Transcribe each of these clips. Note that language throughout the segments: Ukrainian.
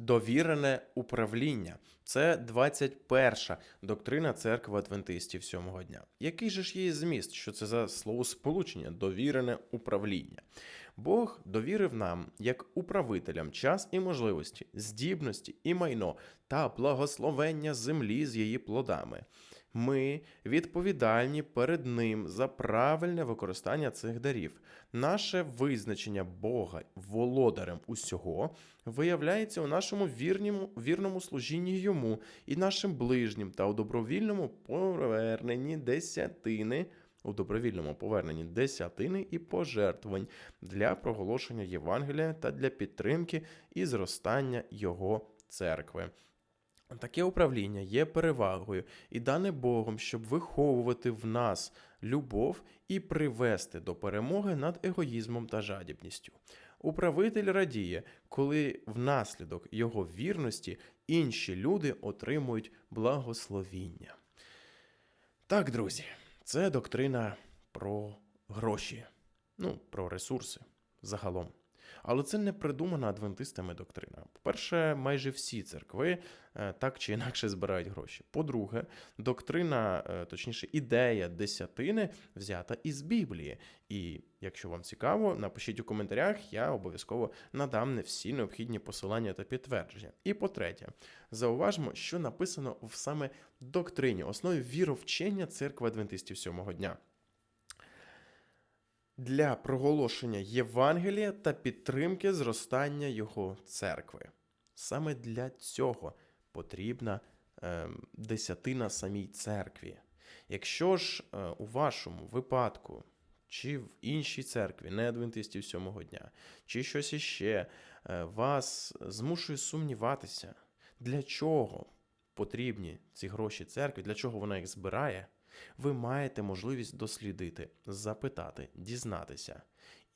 Довірене управління це 21 доктрина церкви адвентистів сьомого дня. Який же ж є зміст? Що це за словосполучення? Довірене управління. Бог довірив нам, як управителям, час і можливості, здібності і майно та благословення землі з її плодами. Ми відповідальні перед ним за правильне використання цих дарів. Наше визначення Бога володарем усього виявляється у нашому вірному, вірному служінні йому і нашим ближнім та у добровільному поверненні десятини. У добровільному поверненні десятини і пожертвувань для проголошення Євангелія та для підтримки і зростання його церкви. Таке управління є перевагою і дане Богом, щоб виховувати в нас любов і привести до перемоги над егоїзмом та жадібністю. Управитель радіє, коли внаслідок його вірності інші люди отримують благословіння. Так, друзі, це доктрина про гроші, ну, про ресурси загалом. Але це не придумана адвентистами доктрина. По-перше, майже всі церкви е, так чи інакше збирають гроші. По-друге, доктрина, е, точніше, ідея десятини взята із Біблії. І якщо вам цікаво, напишіть у коментарях, я обов'язково надам не всі необхідні посилання та підтвердження. І по-третє, зауважмо, що написано в саме доктрині, основі віровчення церкви адвентистів сьомого дня для проголошення Євангелія та підтримки зростання його церкви. Саме для цього потрібна е, десятина самій церкві. Якщо ж е, у вашому випадку, чи в іншій церкві, не адвентистів сьомого дня, чи щось іще, е, вас змушує сумніватися, для чого потрібні ці гроші церкві, для чого вона їх збирає ви маєте можливість дослідити, запитати, дізнатися.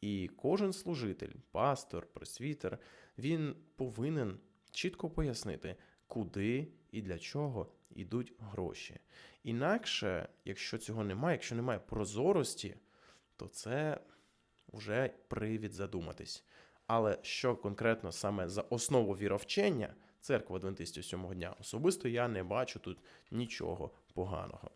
І кожен служитель, пастор, пресвітер, він повинен чітко пояснити, куди і для чого йдуть гроші. Інакше, якщо цього немає, якщо немає прозорості, то це вже привід задуматись. Але що конкретно саме за основу віровчення церкви адвентистів сьомого дня, особисто я не бачу тут нічого поганого.